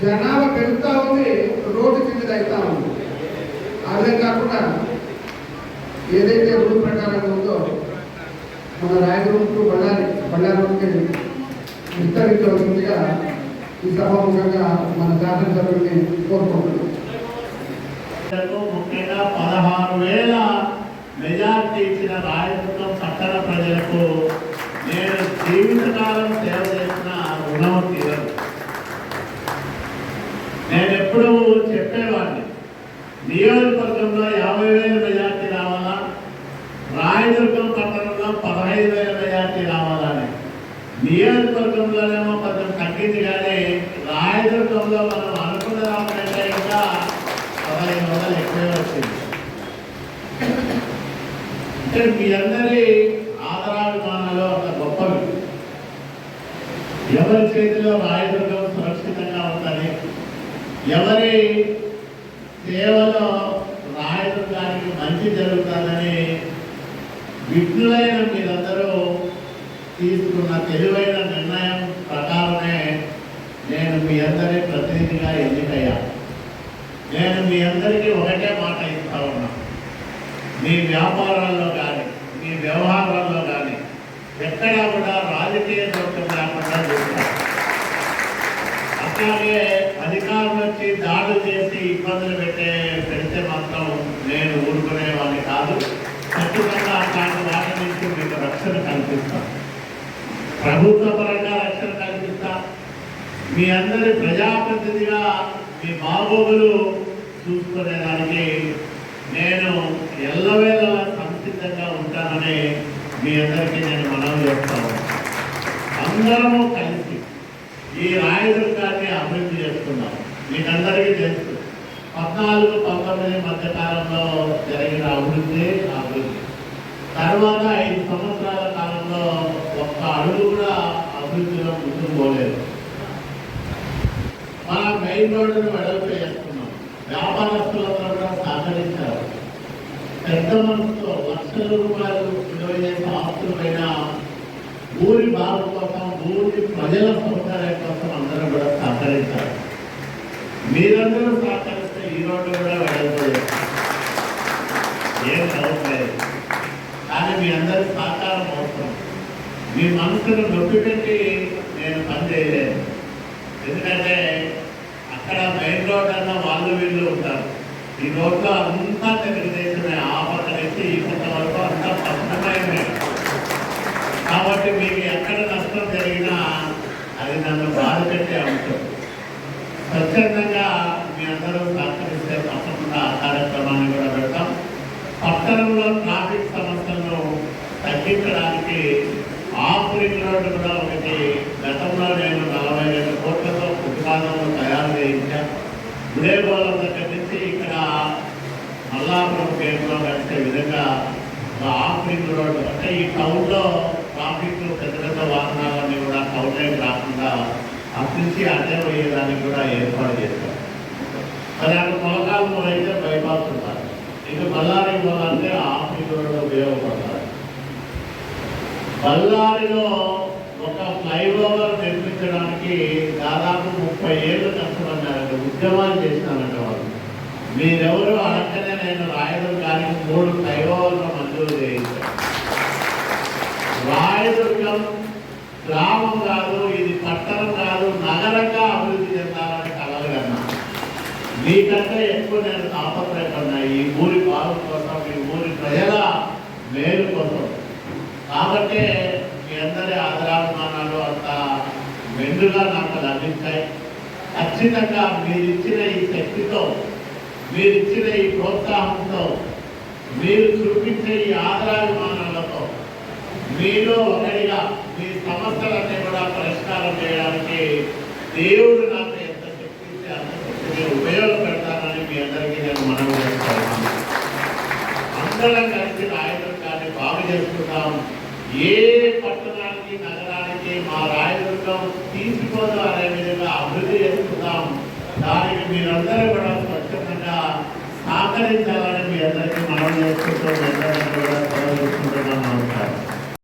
జనాభా పెరుగుతూ ఉంది రోడ్డు కింద అవుతా ఉంది. అదే కాకుండా ఏదైతే రూల్ ప్రకారం ఉందో మన రాయదుర్గం బళ్ళారి బళ్ళారి రోడ్డుకి విస్తరించవలసిందిగా ఈ సభాముఖంగా మన శాసనసభ్యుడిని కోరుకుంటున్నాం ముఖ్యంగా పదహారు వేల మెజార్టీ ఇచ్చిన రాయదుర్గం పట్టణ ప్రజలకు నేను జీవితకాలం సేవ చేసిన రుణం తీరదు నేను ఎప్పుడూ చెప్పేవాడిని నియోజకవర్గంలో యాభై వేల మెజార్టీ రావాలా? రాయదుర్గం పట్టణంలో పదహైదు వేల మెజార్టీ రావాలని నియోజకవర్గంలోనేమో కొంచెం తగ్గింది కానీ రాయదుర్గంలో మనం అనుకున్న దానికంటే ఇంకా పదహైదు వందలు ఎక్కువే వచ్చింది. అంటే మీ అందరి ఆదరాభిమానాలు ఒక గొప్పవి. ఎవరి చేతిలో రాయదు ఎవరి సేవలో రాయదుర్గానికి మంచి జరుగుతుందని విఘ్నులైన మీరందరూ తీసుకున్న తెలివైన నిర్ణయం ప్రకారమే నేను మీ అందరి ప్రతినిధిగా ఎన్నికయ్యా. నేను మీ అందరికీ ఒకటే మాట ఇస్తా ఉన్నా. మీ వ్యాపారాల్లో కానీ మీ వ్యవహారాల్లో కానీ ఎక్కడా కూడా రాజకీయ జోక్యం లేకుండా చూస్తాను అట్లాగే అధికారులు వచ్చి దాడులు చేసి ఇబ్బందులు పెట్టే పెడితే మాత్రం నేను ఊరుకునేవాడిని కాదు. ఖచ్చితంగా అట్లాంటి వాటి నుంచి మీకు రక్షణ కల్పిస్తాను ప్రభుత్వ పరంగా రక్షణ కల్పిస్తా. మీ అందరి ప్రజాప్రతినిధిగా మీ బాగోగులు చూసుకునేదానికి నేను ఎల్లవేళ సంసిద్ధంగా ఉంటానని మీ అందరికీ నేను మనవి చేస్తాను అందరము కలిసి ఈ మీకందరికీ తెలుసు. పద్నాలుగు పంతొమ్మిది మధ్య కాలంలో జరిగిన అభివృద్ధి అభివృద్ధి. తర్వాత ఐదు సంవత్సరాల కాలంలో ఒక్క అడుగు కూడా అభివృద్ధిలో ముందుకు పోలేదు. మన మెయిన్ రోడ్డును వెడల్పు చేస్తున్నాం. వ్యాపారస్తులందరూ కూడా సహకరించారు. పెద్ద మనసుతో లక్షల రూపాయలు విలువ చేసే ఆస్తులైన ఊరి బాగు కోసం ఊరి ప్రజల సౌకర్యం కోసం అందరూ కూడా సహకరించారు. మీరందరూ సహకరిస్తే ఈ రోడ్డు కూడా వెడల్పు ఏం చదవలేదు కానీ మీ అందరి సహకారం అవసరం. మీ మనసును నొప్పి పెట్టి నేను పని చేయలేను. ఎందుకంటే అక్కడ మెయిన్ రోడ్ అన్న వాళ్ళు వీళ్ళు ఉంటారు. ఈ రోడ్లో అంతా తెలుగుదేశమే. ఆ పక్క నుంచి ఈ పక్క వరకు అంతా పక్కనే కాబట్టి మీకు ఎక్కడ నష్టం జరిగినా అది నన్ను బాధ పెట్టే అంశం. ప్రత్యేకంగా మీ అందరూ సహకరిస్తే తప్పకుండా కార్యక్రమాన్ని కూడా పెడతాం. పట్టణంలో ట్రాఫిక్ సమస్యలను తగ్గించడానికి ఆఫ్రిక్ రోడ్డు కూడా ఒకటి గతంలో నేను నలభై వేల కోట్లతో ప్రతిపాదనలు తయారు చేయించాను ఉదయగోళం దగ్గర నుంచి ఇక్కడ మల్లాపురం గేట్లో కలిసే విధంగా ఒక ఆఫ్రిక్ రోడ్డు అంటే ఈ టౌన్లో ట్రాఫిక్ పెద్ద పెద్ద వాహనాలన్నీ కూడా టౌన్లోకి రాకుండా అటు నుంచి అటే పోయేదానికి కూడా ఏర్పాటు చేశారు మరి అక్కడ మొలకాలు అయితే బైపాస్ ఉంటారు ఇక బళ్ళారి పోవాలంటే ఆఫీస్ ఉపయోగపడతారు. బళ్ళారిలో ఒక ఫ్లైఓవర్ నిర్మించడానికి దాదాపు ముప్పై ఏళ్ళు కష్టపడ్డారండి. ఉద్యమాలు చేసినారంట వాళ్ళు. మీరెవరు అడగనే నేను రాయదుర్గానికి మూడు ఫ్లైఓవర్లు మంజూరు చేయించాను రాయదుర్గం గ్రామం కాదు ఇది పట్టణం కాదు నగరంగా అభివృద్ధి చెందాలని కలలు కన్నా మీకంటే ఎక్కువ నేను తాపత్రయపడినా ఈ ఊరి బాగు కోసం ఈ ఊరి ప్రజల మేలు కోసం. కాబట్టి మీ అందరి ఆదరాభిమానాలు అంత మెండుగా నాకు లభించాయి ఖచ్చితంగా మీరిచ్చిన ఈ శక్తితో మీరిచ్చిన ఈ ప్రోత్సాహంతో మీరు చూపించే ఈ ఆదరాభిమానాలతో మీలో ఒకటిగా మీ సమస్యలన్నీ కూడా పరిష్కారం చేయడానికి దేవుడు నాకు ఎంత శక్తి ఇస్తే అంత శక్తిని ఉపయోగపెడతానని మీ అందరికీ నేను మనవి చేస్తాను అందరం కలిసి రాయదుర్గాన్ని బాగు చేసుకుందాం ఏ పట్టణానికి నగరానికి మా రాయదుర్గం తీసుకోదు అనే విధంగా అభివృద్ధి చేసుకుందాం దానికి మీరందరూ కూడా స్వచ్ఛందంగా సహకరించాలని మీ అందరికీ మనం చేసుకుంటూ మీ అందరికీ కూడా సెలవు తీసుకుంటున్నాం. నమస్కారం.